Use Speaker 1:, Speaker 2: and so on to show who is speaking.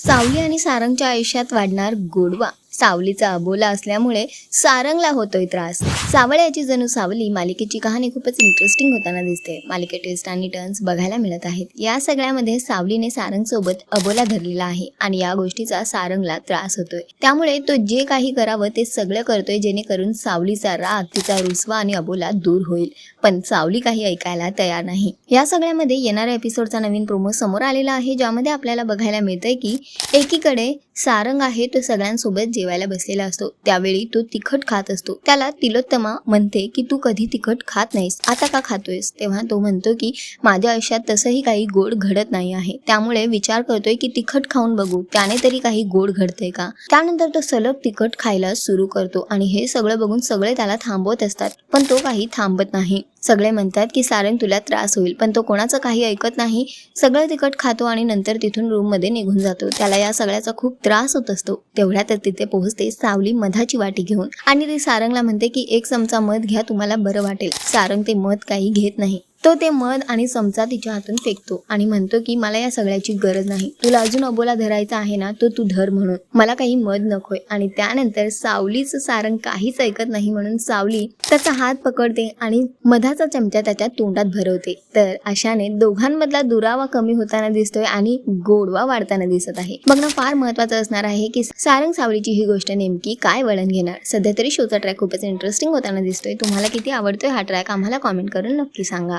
Speaker 1: सावली आणि सारंगच्या आयुष्यात वाढणार गोडवा. सावलीचा अबोला असल्यामुळे सारंगला होतोय त्रास. सावळ्याची जणू सावली मालिकेची कहाणी खूपच इंटरेस्टिंग होताना दिसते. मालिके टेस्ट आणि टर्न्स बघायला मिळत आहेत. या सगळ्यामध्ये सावलीने सारंग सोबत अबोला धरलेला आहे आणि या गोष्टीचा सारंगला त्रास होतोय. त्यामुळे तो जे काही करावं ते सगळं करतोय जेणेकरून सावलीचा राग तिचा रुसवा आणि अबोला दूर होईल. पण सावली काही ऐकायला तयार नाही. या सगळ्यामध्ये येणाऱ्या एपिसोडचा नवीन प्रोमो समोर आलेला आहे ज्यामध्ये आपल्याला बघायला मिळतंय की एकीकडे सारंग आहे तो सगळ्यांसोबत जेवायला बसलेला असतो. त्यावेळी तो तिखट खात असतो. त्याला तिलोत्तमा म्हणते की तू कधी तिखट खात नाहीस. आता का खातोयस? तेव्हा तो म्हणतो की माझ्या आयुष्यात तसंही काही गोड घडत नाही आहे. त्यामुळे विचार करतोय की तिखट खाऊन बघू. त्याने तरी काही गोड घडते का? त्यानंतर तो सलग तिखट खायला सुरू करतो आणि हे सगळं बघून सगळे त्याला थांबवत असतात. पण तो काही थांबत नाही. सगळे म्हणतात की सारंग तुला त्रास होईल. पण तो कोणाचं काही ऐकत नाही. सगळं तिखट खातो आणि नंतर तिथून रूममध्ये निघून जातो. त्याला या सगळ्याचा खूप त्रास होत असतो. तेवढ्यातच तिथे पोहोचते सावली मधाची वाटी घेऊन. आणि ते सारंगला म्हणते की एक चमचा मध घ्या तुम्हाला बरं वाटेल. सारंग ते मध काही घेत नाही. तो ते मध आणि चमचा तिच्या हातून फेकतो आणि म्हणतो की मला या सगळ्याची गरज नाही. तुला अजून अबोला धरायचा आहे ना तो तू धर म्हणून. मला काही मध नकोय. आणि त्यानंतर सावलीचं सारंग काहीच ऐकत नाही म्हणून सावली त्याचा हात पकडते आणि मधाचा चमचा त्याच्या तोंडात भरवते. तर अशाने दोघांमधला दुरावा कमी होताना दिसतोय आणि गोडवा वाढताना दिसत आहे. बघणं फार महत्वाचं असणार आहे की सारंग सावलीची ही गोष्ट नेमकी काय वळण घेणार? सध्या तरी शोचा ट्रॅक खूपच इंटरेस्टिंग होताना दिसतोय. तुम्हाला किती आवडतोय हा ट्रॅक आम्हाला कॉमेंट करून नक्की सांगा.